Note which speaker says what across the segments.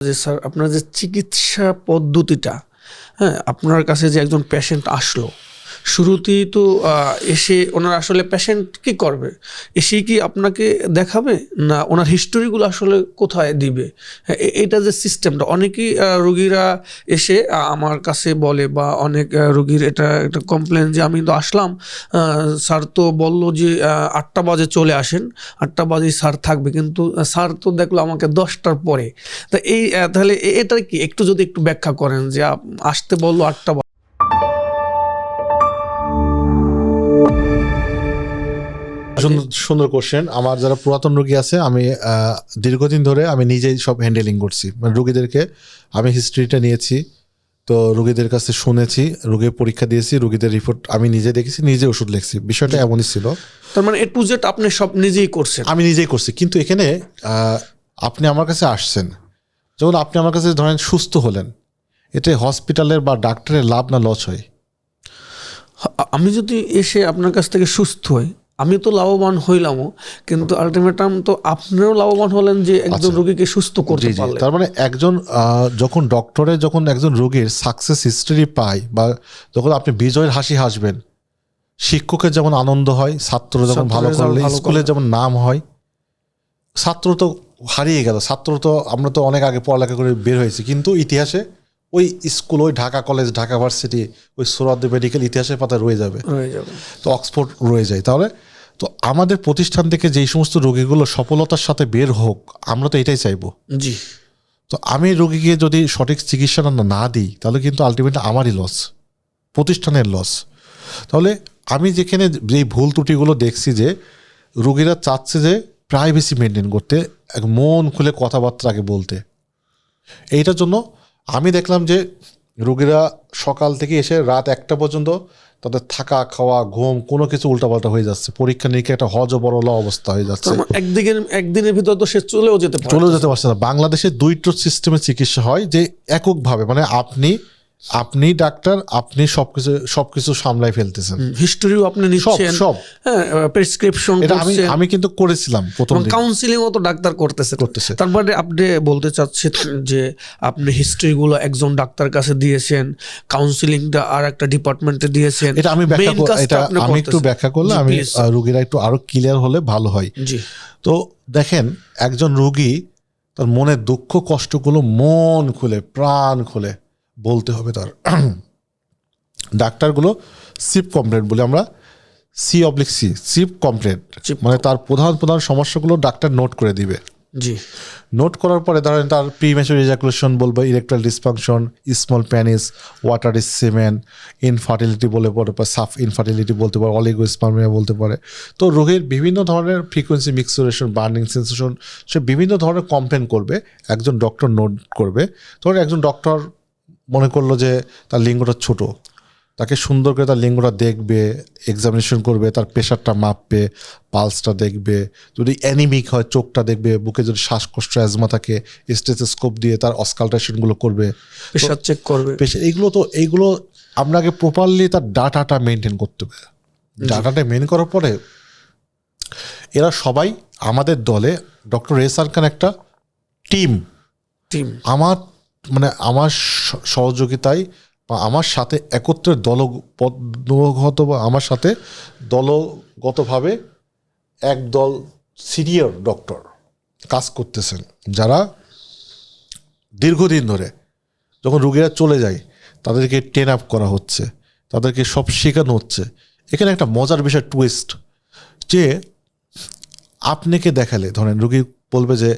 Speaker 1: যে স্যার আপনার যে চিকিৎসা পদ্ধতিটা হ্যাঁ আপনার কাছে যে একজন পেশেন্ট আসলো শুরুতেই তো এসে ওনার আসলে পেশেন্ট কি করবে? এসেই কি আপনাকে দেখাবে? না ওনার হিস্টোরিগুলো আসলে কোথায় দিবে? হ্যাঁ, এটা যে সিস্টেমটা অনেকেই রুগীরা এসে আমার কাছে বলে বা অনেক রুগীর এটা একটা কমপ্লেন যে আমি তো আসলাম স্যার তো বলল যে আটটা বাজে চলে আসেন আটটা বাজে স্যার থাকবে কিন্তু স্যার তো দেখল আমাকে দশটার পরে। তা এই তাহলে এটা কি? একটু যদি একটু ব্যাখ্যা করেন যে আসতে বলল আটটা
Speaker 2: সুন্দর সুন্দর কোশ্চেন আমার যারা পুরাতন রোগী আছে আমি দীর্ঘদিন ধরে আমি নিজেই সব হ্যান্ডেলিং করছি। মানে রোগীদেরকে আমি হিস্ট্রিটা নিয়েছি তো রোগীদের কাছে শুনেছি রোগীর পরীক্ষা দিয়েছি রোগীদের রিপোর্ট আমি নিজে দেখেছি নিজে ওষুধ লিখছি। বিষয়টা এমনই ছিল।
Speaker 1: তার মানে এ টু জেড আপনি সব নিজেই করছেন?
Speaker 2: আমি নিজেই করছি। কিন্তু এখানে আপনি আমার কাছে আসছেন। যখন আপনি আমার কাছে ধরেন সুস্থ হলেন এতে হসপিটালের বা ডাক্তারের লাভ না লস হয়।
Speaker 1: আমি যদি এসে আপনার কাছ থেকে সুস্থ হই আমি তো লাভবান হইলামও কিন্তু আলটিমেটাম তো আপনিও লাভবান হলেন যে একজন রোগীকে সুস্থ করতে পারলেন
Speaker 2: তার মানে একজন যখন ডক্টরে যখন একজন রোগীর সাকসেস হিস্টরি পায় বা যখন আপনি বিজয়ের হাসি হাসবেন শিক্ষকের যেমন আনন্দ হয় ছাত্র যখন ভালো করলে স্কুলে যেমন নাম হয় ছাত্র তো হারিয়ে গেল ছাত্র তো আমরা তো অনেক আগে পড়ালেখা করে বের হয়েছি কিন্তু ইতিহাসে ওই স্কুল ওই ঢাকা কলেজ ঢাকা ভার্সিটি ওই সোরাদ্দি মেডিকেল ইতিহাসের পাতায় রয়ে যাবে।
Speaker 1: রয়ে যাবে।
Speaker 2: তো অক্সফোর্ড রয়ে যায়। তাহলে তো আমাদের প্রতিষ্ঠান থেকে যেই সমস্ত রোগীগুলো সফলতার সাথে বের হোক আমরা তো এটাই চাইব।
Speaker 1: জি।
Speaker 2: তো আমি রোগীকে যদি সঠিক চিকিৎসা না দিই তাহলে কিন্তু আলটিমেটলি আমারই লস প্রতিষ্ঠানের লস তাহলে আমি যেখানে যেই ভুল ত্রুটিগুলো দেখছি যে রোগীরা চাচ্ছে যে প্রাইভেসি মেনটেন করতে এক মন খুলে কথাবার্তা আগে বলতে। এইটার জন্য আমি দেখলাম যে রোগীরা সকাল থেকে এসে রাত একটা পর্যন্ত তাদের থাকা খাওয়া ঘুম কোনো কিছু উল্টাপাল্টা হয়ে যাচ্ছে। পরীক্ষা নিরীক্ষা একটা হজ বড়লা অবস্থা হয়ে যাচ্ছে।
Speaker 1: একদিনের একদিনের ভিতর তো সে চলেও যেতে
Speaker 2: চলেও যেতে পারছে না। বাংলাদেশে দুইটো সিস্টেমে চিকিৎসা হয় যে এককভাবে। মানে আপনি আপনি ডাক্তার আপনি সবকিছু সবকিছু সামলাই ফেলতেছেন।
Speaker 1: হিস্টোরিও আপনি নিচ্ছেন।
Speaker 2: সব।
Speaker 1: হ্যাঁ প্রেসক্রিপশন
Speaker 2: এটা আমি আমি কিন্তু করেছিলাম প্রথম
Speaker 1: কাউন্সিলিং তো ডাক্তার করতেছে।
Speaker 2: করতেছে।
Speaker 1: তারপরে আপনি বলতে চাচ্ছেন যে আপনি হিস্ট্রিগুলো একজন ডাক্তার কাছে দিয়েছেন কাউন্সিলিংটা আর একটা ডিপার্টমেন্টে দিয়েছেন।
Speaker 2: এটা আমি ব্যাখ্যা এটা আমি একটু ব্যাখ্যা করলে আমি. রোগীরা একটু আরও ক্লিয়ার হলে ভালো হয়।
Speaker 1: জি।
Speaker 2: তো দেখেন একজন রোগী তার মনের দুঃখ কষ্টগুলো মন খুলে প্রাণ খুলে। বলতে হবে তার। ডাক্তারগুলো সিপ কমপ্লেন বলে আমরা C oblique C chief
Speaker 1: complain.
Speaker 2: মানে তার প্রধান প্রধান সমস্যাগুলো ডাক্তার নোট করে দিবে।
Speaker 1: জি।
Speaker 2: নোট করার পরে ধরেন তার প্রি প্রিমেচুর ইজাকুলেশন বলব erectile dysfunction small penis water is semen infertility বলে পরে বা সাফ ইনফার্টিলিটি বলতে পারে অলিগো অলিগোস্পার্মিয়া বলতে পারে। তো রোগের বিভিন্ন ধরনের ফ্রিকোয়েন্সি মিক্সুরেশন বার্নিং সেন্সেশন সে বিভিন্ন ধরনের কমপ্লেন করবে একজন ডক্টর নোট করবে। ধরেন একজন ডক্টর মনে করল যে তার লিঙ্গটা ছোট। তাকে সুন্দর করে তার লিঙ্গটা দেখবে এক্সামিনেশন করবে তার প্রেশারটা মাপবে পালসটা দেখবে। যদি অ্যানিমিক হয় চোখটা দেখবে বুকে যদি শ্বাসকষ্ট অ্যাজমা থাকে স্টেথোস্কোপ দিয়ে তার অসকালটেশনগুলো করবে।
Speaker 1: প্রেশার চেক করবে।
Speaker 2: পেশেন্ট এইগুলো তো এইগুলো আপনাকে প্রপারলি তার ডাটাটা মেনটেন করতে হবে। ডাটাটা মেন করার পরে এরা সবাই আমাদের দলে ডক্টর এস আর খান একটা টিম
Speaker 1: টিম
Speaker 2: আমার মানে আমার সহযোগিতায় বা আমার সাথে একত্রে দলগত বা আমার সাথে দলগতভাবে একদল সিনিয়র ডক্টর কাজ করতেছেন। যারা দীর্ঘদিন ধরে যখন রুগীরা চলে যায়, তাদেরকে টেন আপ করা হচ্ছে, তাদেরকে সব শেখানো হচ্ছে। এখানে একটা মজার বিষয় টুইস্ট যে আপনাকে দেখালে? ধরেন রুগী বলবে যে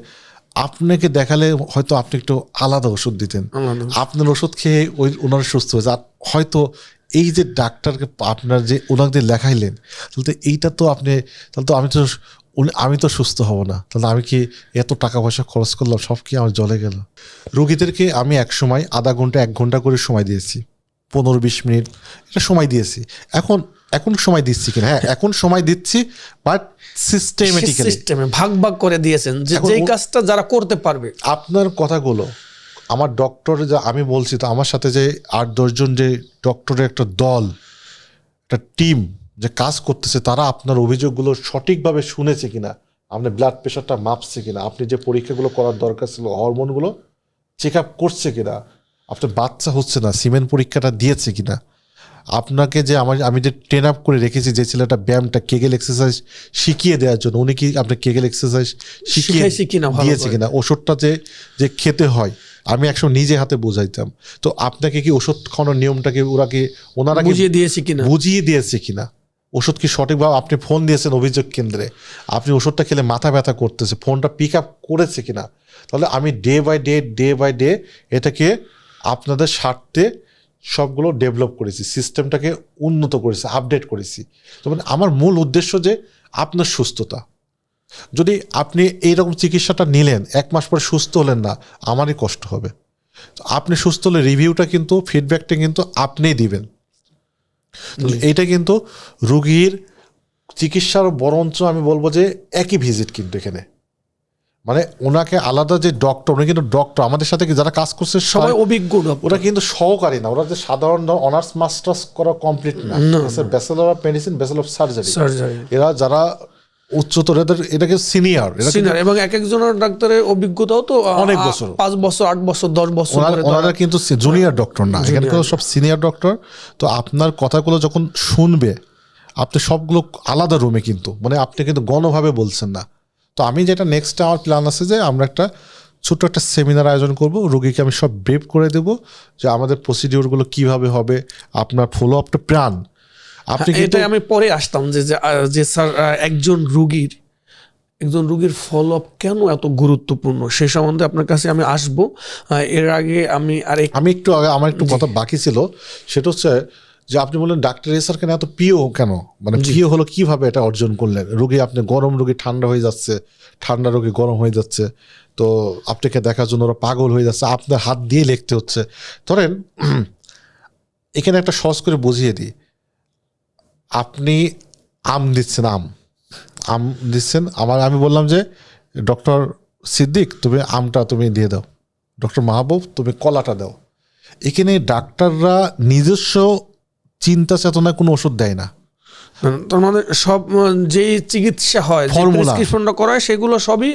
Speaker 2: আপনাকে দেখালে হয়তো আপনি একটু আলাদা ওষুধ দিতেন। আপনার ওষুধ খেয়ে ওই ওনার সুস্থ হয়েছে। আর হয়তো এই যে ডাক্তারকে আপনার যে ওনাদের লেখাইলেন তাহলে তো এইটা তো আপনি তাহলে তো আমি তো আমি তো সুস্থ হব না। তাহলে আমি কি এত টাকা পয়সা খরচ করলাম সব কি আমার জলে গেল? রোগীদেরকে আমি এক সময় আধা ঘণ্টা এক ঘণ্টা করে সময় দিয়েছি। পনেরো বিশ মিনিট এটা সময় দিয়েছি। এখন এখন সময় দিচ্ছি কিনা? হ্যাঁ এখন সময় দিচ্ছি বাট সিস্টেমেটিক্যালি
Speaker 1: সিস্টেমে ভাগ ভাগ করে দিয়েছেন যে যেই কাজটা যারা করতে পারবে।
Speaker 2: আপনার কথাগুলো আমার ডক্টর যা আমি বলছি তো আমার সাথে যে আট দশজন যে ডক্টরের একটা দল একটা টিম যে কাজ করতেছে তারা আপনার অভিযোগগুলো সঠিকভাবে শুনেছে কিনা? আপনার ব্লাড প্রেশারটা মাপছে কিনা? আপনি যে পরীক্ষাগুলো করার দরকার ছিল হরমোনগুলো চেক আপ করছে কিনা? আপনার বাচ্চা হচ্ছে না সিমেন্ট পরীক্ষাটা দিয়েছে কিনা? আপনাকে যে আমার আমি যে ট্রেন আপ করে রেখেছি যে ছেলেটা ব্যায়ামটা কেগেল এক্সারসাইজ শিখিয়ে দেওয়ার জন্য উনি কি আপনার কেগেল এক্সারসাইজ শিখিয়ে দিয়েছে? কিনা? ওষুধটা যে যে খেতে হয় আমি একসময় নিজে হাতে বোঝাইতাম। তো আপনাকে কি ওষুধ খাওয়ানোর নিয়মটাকে ওরা কি ওনারা
Speaker 1: বুঝিয়ে দিয়েছি কিনা?
Speaker 2: বুঝিয়ে দিয়েছে কিনা? ওষুধ কি সঠিকভাবে আপনি ফোন দিয়েছেন অভিযোগ কেন্দ্রে। আপনি ওষুধটা খেলে মাথা ব্যথা করতেছে ফোনটা পিক আপ করেছে কিনা? তাহলে আমি day by day day by day এটাকে আপনাদের স্বার্থে সবগুলো ডেভেলপ করেছি সিস্টেমটাকে উন্নত করেছি আপডেট করেছি। তো মানে আমার মূল উদ্দেশ্য যে আপনার সুস্থতা। যদি আপনি এইরকম চিকিৎসাটা নিলেন এক মাস পরে সুস্থ হলেন না আমারই কষ্ট হবে। আপনি সুস্থ হলে রিভিউটা কিন্তু ফিডব্যাকটা কিন্তু আপনিই দিবেন। এইটা কিন্তু রুগীর চিকিৎসার বরঞ্চ আমি বলব যে একই ভিজিট কিন্তু এখানে। মানে ওনাকে আলাদা যে ডক্টর উনি কিন্তু ডক্টর আমাদের সাথে কি যারা কাজ করছে
Speaker 1: সবাই অভিজ্ঞ
Speaker 2: ওরা কিন্তু সহকারী না ওরা যে সাধারণ অনার্স মাস্টার্স করা কমপ্লিট না। Bachelor of medicine bachelor of surgery এরা যারা উচ্চতর এদের এটাকে সিনিয়র
Speaker 1: সিনিয়র এবং এক একজনের ডাক্তারের অভিজ্ঞতাও তো
Speaker 2: অনেক বছর।
Speaker 1: পাঁচ বছর আট বছর দশ বছর
Speaker 2: ওনারা কিন্তু জুনিয়র ডক্টর না এখানে সব সিনিয়র ডক্টর তো আপনার কথাগুলো যখন শুনবে আপনি সবগুলো আলাদা রুমে কিন্তু মানে আপনি কিন্তু গণভাবে বলছেন না। তো আমি যেটা নেক্সট আমার প্ল্যান আছে যে আমরা একটা ছোট্ট একটা সেমিনার আয়োজন করব। রোগীকে আমি সব ব্রেভ করে দেব যে আমাদের প্রসিডিওরগুলো কীভাবে হবে আপনার ফলো আপটা প্রাণ আপনি কিন্তু
Speaker 1: এটাই আমি পরে আসতাম যে যে, স্যার একজন রুগীর একজন রুগীর ফলো আপ কেন এত গুরুত্বপূর্ণ? সে সম্বন্ধে আপনার কাছে আমি আসব। এর আগে আমি আর
Speaker 2: আমি একটু আগে আমার একটু কথা বাকি ছিল। সেটা হচ্ছে যে আপনি বললেন ডাক্তার এসার কেন এত প্রিয় কেন? মানে প্রিয় হলো কীভাবে এটা অর্জন করলেন? রোগী আপনি গরম রোগী ঠান্ডা হয়ে যাচ্ছে ঠান্ডা রোগী গরম হয়ে যাচ্ছে তো আপনাকে দেখার জন্য ওরা পাগল হয়ে যাচ্ছে আপনার হাত দিয়ে লিখতে হচ্ছে। ধরেন এখানে একটা সহজ করে বুঝিয়ে দিই। আপনি আম দিচ্ছেন আম। আম দিচ্ছেন আমার আমি বললাম যে ডক্টর সিদ্দিক তুমি আমটা তুমি দিয়ে দাও। ডক্টর মাহবুব তুমি কলাটা দাও। এখানে ডাক্তাররা নিজস্ব চিন্তা চেতনায় কোনো ওষুধ দেয় না।
Speaker 1: তার মানে সব আহ, যেই চিকিৎসা হয় প্রেসক্রিপশনটা করা হয় সেগুলো সবই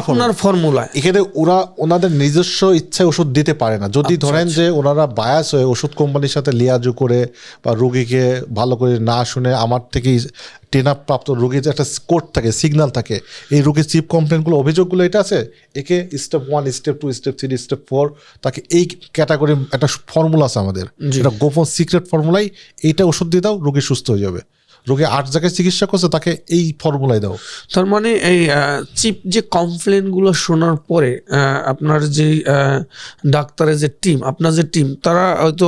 Speaker 1: আপনার ফর্মুলায়।
Speaker 2: এখানে ওরা ওনাদের নিজস্ব ইচ্ছায় ওষুধ দিতে পারে না। যদি ধরেন যে ওনারা বায়াস হয়ে ওষুধ কোম্পানির সাথে লিয়াজু করে বা রুগীকে ভালো করে না শুনে আমার থেকেই টেনা প্রাপ্ত রুগীর যে একটা কোড থাকে সিগন্যাল থাকে এই রুগীর চিপ কমপ্লেনগুলো অভিযোগগুলো এটা আছে? একে step one step two step three step four তাকে এই ক্যাটাগরি একটা ফর্মুলা আছে আমাদের। এটা গোপন সিক্রেট ফর্মুলাই এইটা ওষুধ দিয়ে দাও রুগী সুস্থ হয়ে যাবে। রোগী আট জায়গায় চিকিৎসা করছে তাকে এই ফর্মুলাই দাও।
Speaker 1: তার মানে এই চিপ যে কমপ্লেনগুলো শোনার পরে আপনার যে ডাক্তারের যে টিম আপনার যে টিম তারা হয়তো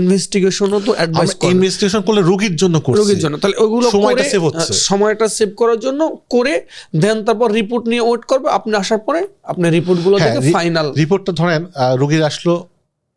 Speaker 1: ইনভেস্টিগেশনও তো অ্যাডভাইস
Speaker 2: ইনভেস্টিগেশন করলে রুগীর জন্য করছি।
Speaker 1: রোগীর জন্য। তাহলে ওগুলো
Speaker 2: সময়টা সেভ হচ্ছে।
Speaker 1: সময়টা সেভ করার জন্য করে দেন তারপর রিপোর্ট নিয়ে ওয়েট করবে। আপনি আসার পরে আপনি রিপোর্টগুলো থেকে ফাইনাল
Speaker 2: রিপোর্টটা ধরেন রোগীর আসলো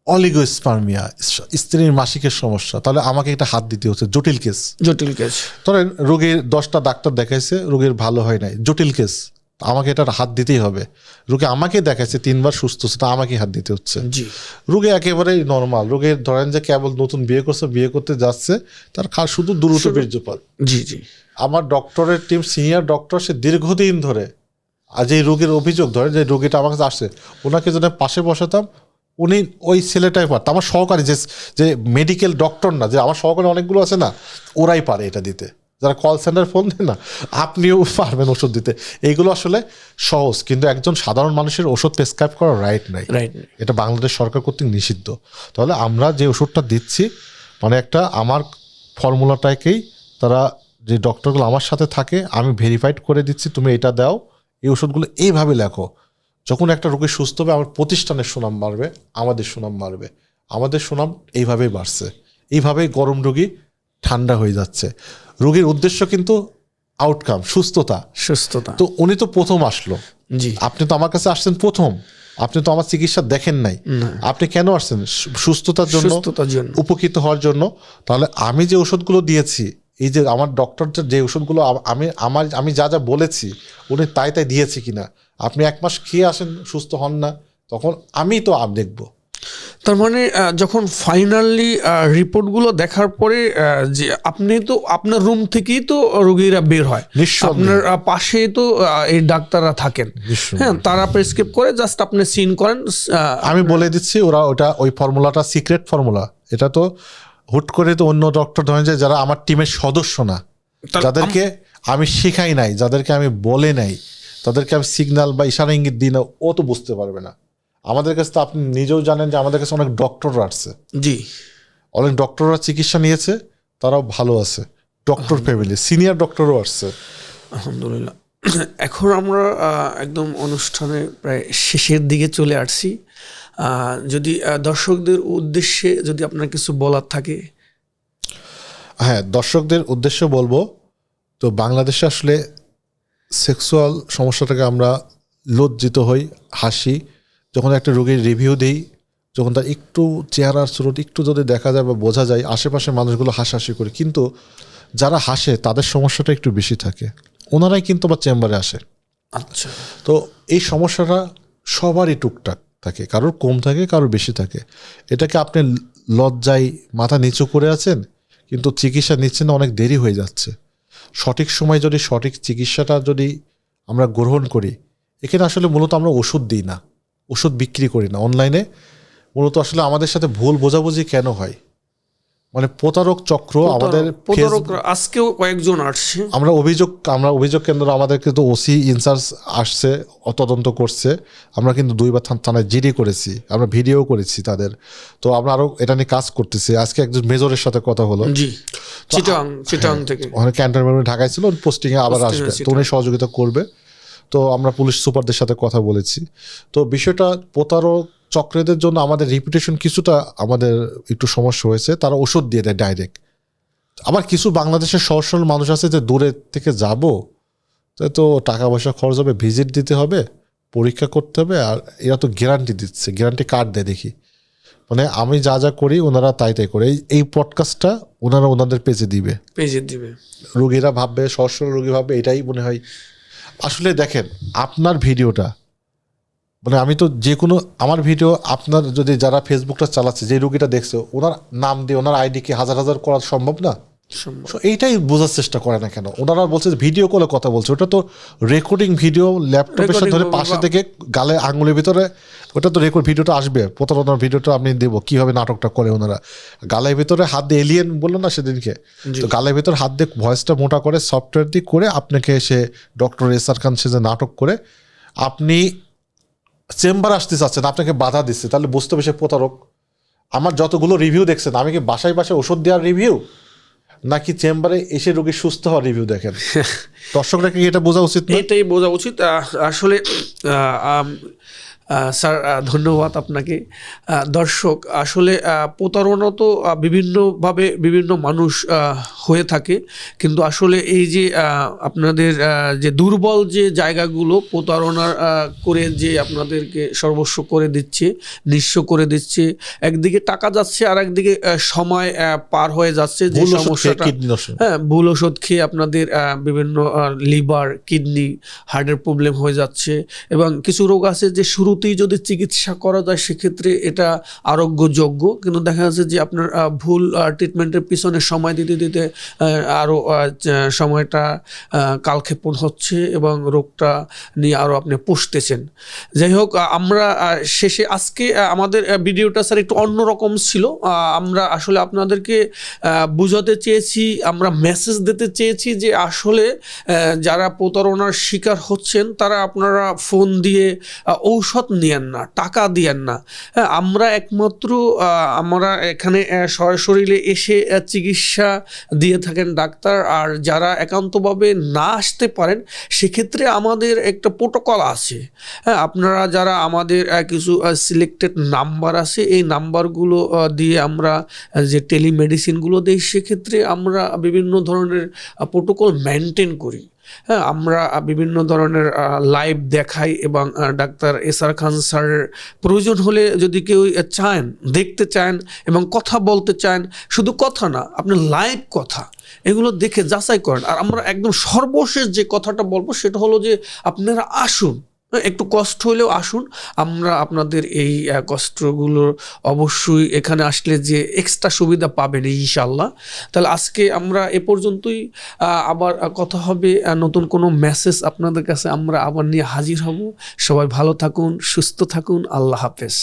Speaker 2: অলিগোস্পার্মিয়া স্ত্রীর মাসিকের সমস্যা তাহলে আমাকে একটা হাত দিতে হচ্ছে জটিল কেস।
Speaker 1: জটিল কেস।
Speaker 2: ধরেন রোগীর দশটা ডাক্তার দেখাইছে রোগীর ভালো হয় নাই জটিল কেস। আমাকে এটার হাত দিতেই হবে। রোগী আমাকে দেখাইছে তিনবার সুস্থ হচ্ছে তা আমাকে হাত দিতে হচ্ছে।
Speaker 1: জি।
Speaker 2: রোগী একেবারেই নর্মাল রোগীর ধরেন যে কেবল নতুন বিয়ে করছে বিয়ে করতে যাচ্ছে তার খা- শুধু দ্রুত বীর্যপাত।
Speaker 1: জি জি।
Speaker 2: আমার ডক্টরের টিম সিনিয়র ডক্টর সে দীর্ঘদিন ধরে আজ এই রোগীর অভিযোগ ধরে যে রোগীটা আমার কাছে আসছে ওনাকে যদি আমি পাশে বসাতাম উনি ওই ছেলেটাই পারত আমার সহকারী যে যে মেডিকেল ডক্টর না যে আমার সহকারী অনেকগুলো আছে না ওরাই পারে এটা দিতে। যারা কল সেন্টার ফোন দেন না আপনিও পারবেন ওষুধ দিতে। এইগুলো আসলে সহজ কিন্তু একজন সাধারণ মানুষের ওষুধ প্রেসক্রাইব করার রাইট নাই।
Speaker 1: রাইট
Speaker 2: এটা বাংলাদেশ সরকার কর্তৃক নিষিদ্ধ। তাহলে আমরা যে ওষুধটা দিচ্ছি মানে একটা আমার ফর্মুলাটাকেই তারা যে ডক্টরগুলো আমার সাথে থাকে আমি ভেরিফাইড করে দিচ্ছি তুমি এটা দাও এই ওষুধগুলো এইভাবে লেখো। যখন একটা রোগী সুস্থ হবে আমার প্রতিষ্ঠানের সুনাম বাড়বে আমাদের সুনাম বাড়বে। আমাদের সুনাম এইভাবেই বাড়ছে। এইভাবেই গরম রোগী ঠান্ডা হয়ে যাচ্ছে। রোগীর উদ্দেশ্য কিন্তু আউটকাম সুস্থতা।
Speaker 1: সুস্থতা।
Speaker 2: তো উনি তো প্রথম আসলো।
Speaker 1: জি।
Speaker 2: আপনি তো আমার কাছে আসছেন প্রথম। আপনি তো আমার চিকিৎসা দেখেন নাই। আপনি কেন আসছেন? সুস্থতার জন্য উপকৃত হওয়ার জন্য। তাহলে আমি যে ওষুধগুলো দিয়েছি এই যে আমার ডক্টর যে ওষুধগুলো আমি আমার আমি যা যা বলেছি উনি তাই তাই দিয়েছি কিনা? আপনি এক মাস খেয়ে আসেন সুস্থ হন না তখন আমি তো আপ দেখব।
Speaker 1: তার মানে যখন ফাইনালি রিপোর্টগুলো দেখার পরে যে আপনি তো আপনার রুম থেকেই তো রোগীরা বের হয়। আপনার পাশেই তো এই ডাক্তাররা থাকেন। হ্যাঁ তারা প্রেসক্রিপ করে জাস্ট আপনি সিন করেন
Speaker 2: আমি বলে দিচ্ছি ওরা ওটা ওই ফর্মুলাটা সিক্রেট ফর্মুলা এটা তো হুট করে তো অন্য ডক্টর ধরেন যে যারা আমার টিমের সদস্য না যাদেরকে আমি শেখাই নাই যাদেরকে আমি বলে নাই তাদেরকে আমি সিগনাল বা ইশারা ইঙ্গিত দিই না ও তো বুঝতে পারবে না। আমাদের কাছে তো আপনি নিজেও জানেন যে আমাদের কাছে অনেক ডক্টররা আসছে
Speaker 1: জি।
Speaker 2: অনেক ডক্টররা চিকিৎসা নিয়েছে তারাও ভালো আছে। ডক্টর ফ্যামিলি সিনিয়র ডক্টরও আসছে
Speaker 1: আলহামদুলিল্লাহ। এখন আমরা একদম অনুষ্ঠানে প্রায় শেষের দিকে চলে আসছি। যদি দর্শকদের উদ্দেশ্যে যদি আপনার কিছু বলার থাকে।
Speaker 2: হ্যাঁ দর্শকদের উদ্দেশ্য বলব তো বাংলাদেশে আসলে সেক্সুয়াল সমস্যাটাকে আমরা লজ্জিত হই হাসি। যখন একটা রোগীর রিভিউ দিই যখন তার একটু চেহারার স্রোত একটু যদি দেখা যায় বা বোঝা যায় আশেপাশে মানুষগুলো হাসাহাসি করে। কিন্তু যারা হাসে তাদের সমস্যাটা একটু বেশি থাকে। ওনারাই কিন্তু আবার চেম্বারে আসে।
Speaker 1: আচ্ছা।
Speaker 2: তো এই সমস্যাটা সবারই টুকটাক থাকে। কারোর কম থাকে কারোর বেশি থাকে। এটাকে আপনি লজ্জায় মাথা নিচু করে আছেন কিন্তু চিকিৎসা নিচ্ছেন অনেক দেরি হয়ে যাচ্ছে। সঠিক সময় যদি, সঠিক চিকিৎসাটা যদি আমরা গ্রহণ করি, এখানে আসলে মূলত আমরা ওষুধ দিই না, ওষুধ বিক্রি করি না। অনলাইনে মূলত আসলে আমাদের সাথে ভুল বোঝাবুঝি কেন হয়? মানে প্রতারক চক্র আমাদের
Speaker 1: প্রতারক আজকেও কয়েকজন আসছে।
Speaker 2: আমরা অভিযোগ আমরা অভিযোগ কেন্দ্র আমাদের কিন্তু ওসি ইনচার্জ আসছে তদন্ত করছে। আমরা কিন্তু দুইবার থানায় জিডি করেছি আমরা ভিডিও করেছি তাদের। তো আমরা আরও এটা নিয়ে কাজ করতেছি। আজকে একজন মেজরের সাথে কথা হলো।
Speaker 1: জি চিটাং চিটাং থেকে।
Speaker 2: ওখানে ক্যান্টনমেন্ট ঢাকায় ছিল পোস্টিং এ আবার আসবে। তো উনি সহযোগিতা করবে। তো আমরা পুলিশ সুপারদের সাথে কথা বলেছি। তো বিষয়টা প্রতারক চক্রেদের জন্য আমাদের রিপুটেশন কিছুটা আমাদের একটু সমস্যা হয়েছে তারা ওষুধ দিয়ে দেয় ডাইরেক্ট আবার কিছু বাংলাদেশের সরল মানুষ আছে যে দূরে থেকে যাব তাই তো টাকা পয়সা খরচ হবে ভিজিট দিতে হবে পরীক্ষা করতে হবে আর এরা তো গ্যারান্টি দিচ্ছে গ্যারান্টি কার্ড দেয় দেখি। মানে আমি যা যা করি ওনারা তাই তাই করে এই- এই পডকাস্টটা ওনারা ওনাদের পেজে দিবে।
Speaker 1: পেজে দিবে।
Speaker 2: রোগীরা ভাববে সহস্র রোগী ভাববে এটাই মনে হয়। আসলে দেখেন আপনার ভিডিওটা মানে আমি তো যে কোনো আমার ভিডিও আপনার যদি যারা ফেসবুকটা চালাচ্ছে যে রুগীটা দেখছে ওনার নাম দিয়ে ওনার আইডি কি হাজার হাজার করা সম্ভব না। এইটাই বোঝার চেষ্টা করে না কেন? ওনারা বলছে ভিডিও কলে কথা বলছে। ওটা তো রেকর্ডিং ভিডিও ল্যাপটপের সাথে ধরে পাশে থেকে গালে আঙুলের ভিতরে ওটা তো রেকর্ড ভিডিওটা আসবে। প্রতারণার ভিডিওটা আমি দেবো। কীভাবে নাটকটা করে ওনারা? গালের ভিতরে হাত দিয়ে এলিয়েন বলল না সেদিনকে? তো গালের ভিতর হাত দিয়ে ভয়েসটা মোটা করে সফটওয়্যার দিয়ে করে আপনাকে সে ডক্টর এসার খান সে যে নাটক করে আপনি চেম্বার আসতে চাচ্ছেন আপনাকে বাধা দিচ্ছে তাহলে বুঝতে হবে সে প্রতারক। আমার যতগুলো রিভিউ দেখছেন আমি কি বাসায় বাসায় ওষুধ দেওয়ার রিভিউ নাকি চেম্বারে এসে রোগী সুস্থ হওয়ার রিভিউ দেখেন? দর্শকরা কি এটা বোঝা উচিত
Speaker 1: এটাই বোঝা উচিত। আসলে আহ, স্যার ধন্যবাদ আপনাকে। দর্শক আসলে প্রতারণা তো বিভিন্নভাবে বিভিন্ন মানুষ হয়ে থাকে। কিন্তু আসলে এই যে আপনাদের যে দুর্বল যে জায়গাগুলো প্রতারণা করে যে আপনাদেরকে সর্বস্ব করে দিচ্ছে নিঃস্ব করে দিচ্ছে একদিকে টাকা যাচ্ছে আর একদিকে সময় পার হয়ে যাচ্ছে যে সমস্যাটা। হ্যাঁ ভুল ওষুধ খেয়ে আপনাদের বিভিন্ন লিভার কিডনি হার্টের প্রবলেম হয়ে যাচ্ছে। এবং কিছু রোগ আছে যে শুরুতেই যদি চিকিৎসা করা যায় সেক্ষেত্রে এটা আরোগ্যযোগ্য। কিন্তু দেখা যাচ্ছে যে আপনার ভুল ট্রিটমেন্টের পিছনে সময় দিতে দিতে আরও সময়টা কালক্ষেপণ হচ্ছে এবং রোগটা নিয়ে আরও আপনি পুষতেছেন। যাই হোক আমরা শেষে আজকে আমাদের ভিডিওটা স্যার একটু অন্যরকম ছিল। আমরা আসলে আপনাদেরকে বুঝাতে চেয়েছি আমরা মেসেজ দিতে চেয়েছি যে আসলে যারা প্রতারণার শিকার হচ্ছেন তারা আপনারা ফোন দিয়ে আহ, ঔষধ নিয়েন না টাকা দিয়েন না। হ্যাঁ আমরা একমাত্র আমরা এখানে আহ, সরাসরি এসে চিকিৎসা দিয়ে থাকেন ডাক্তার। আর যারা একান্তভাবে না আসতে পারেন সেক্ষেত্রে আমাদের একটা প্রোটোকল আছে। হ্যাঁ আপনারা যারা আমাদের কিছু সিলেক্টেড নাম্বার আছে এই নাম্বারগুলো দিয়ে আমরা যে টেলিমেডিসিনগুলো দিই সেক্ষেত্রে আমরা বিভিন্ন ধরনের প্রোটোকল মেনটেন করি। হ্যাঁ আমরা বিভিন্ন ধরনের লাইভ দেখাই এবং ডাক্তার এস আর খান স্যারের প্রয়োজন হলে যদি কেউ চান, দেখতে চান এবং কথা বলতে চান, শুধু কথা না, আপনি লাইভ কথা, এগুলো দেখে যাচাই করেন। আর আমরা একদম সর্বশেষ যে কথাটা বলব, সেটা হলো যে আপনারা আসুন একটু কষ্ট হলেও আসুন। আমরা আপনাদের এই কষ্টগুলো অবশ্যই এখানে আসলে যে এক্সট্রা সুবিধা পাবেন ইনশাল্লাহ তাহলে আজকে আমরা এ পর্যন্তই আবার কথা হবে নতুন কোনো মেসেজ আপনাদের কাছে আমরা আবার নিয়ে হাজির হব। সবাই ভালো থাকুন, সুস্থ থাকুন, আল্লাহ হাফেজ।